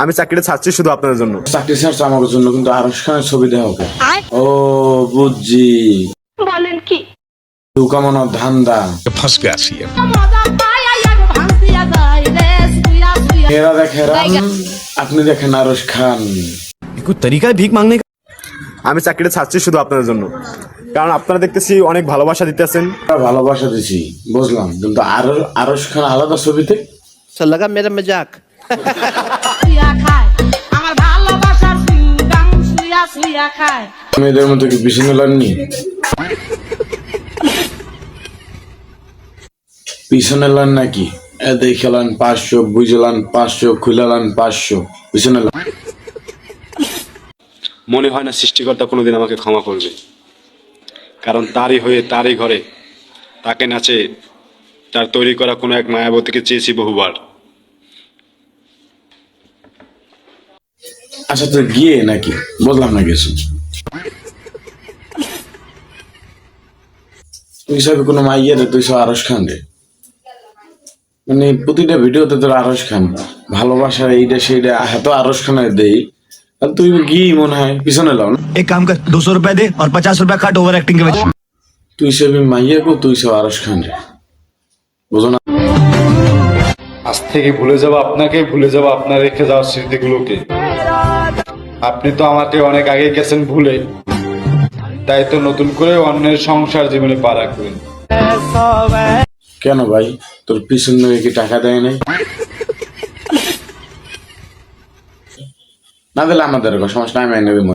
আমি চাকরিটা ছাড়ছি শুধু আপনার জন্য। চাকরি ছাড়ছে আমার জন্য কিন্তু আরশ খানের ছবি দেওয়া হবে ও বুঝছি। বলেন কি? লুকামানোর ধান্দা। ফাঁস আসি হেরা আপনি দেখেন আরশ খান একটু তরিকায় ভিক মাংনে আমি চাকরিটা ছাড়ছি শুধু আপনার জন্য। কারণ আপনারা দেখতেছি অনেক ভালোবাসা দিতেছেন ভালোবাসা দিছি বুঝলাম। কিন্তু আর আরশ খান আলাদা ছবিতে? সাল্লাগা মেরা মজাক। মেয়েদের মতো কি পিছনে লাগনি পিছনে লান নাকি? এ দেখালান পাঁচশো বুঝলান পাঁচশো খুলালান পাঁচশো। পিছনে মনে হয় না সৃষ্টিকর্তা কোনোদিন আমাকে ক্ষমা করবে। কারণ তারই হয়ে তারই ঘরে তাকে নাচে তার তৈরি করা কোনো এক মায়াবতীকে চেয়েছি বহুবার। আচ্ছা তো গিয়ে নাকি? বললাম না কিছু। তুই সব কোন মাইয়া রে তুই সব আরস খান রে মানে প্রতিটা ভিডিওতে তোর আরস খান। ভালোবাসা এইটা সেইটা এত আরস খানের দেই। তুই কি মনে হয়? পিছনে লাও না। এক কাম কর দুশো রুপিয়া দে আর পচাশ রুপিয়া কাট ওভার অ্যাক্টিং কে তুই সব মাইয়া কো তুই সব আরস খান রে বুঝো না। আজ থেকে ভুলে যাব আপনাকে ভুলে যাব আপনার রেখে যাওয়ার স্মৃতিগুলোকে। আপনি তো আমাকে অনেক আগে গেছেন ভুলে। তাই তো নতুন করে অন্যের সংসার জীবনে পা রাখবেন কেন ভাই? তোর পিছন দিকে কি টাকা দেয় নাই? না দিলে আমাদের সমস্যা আমি এনে দেবো।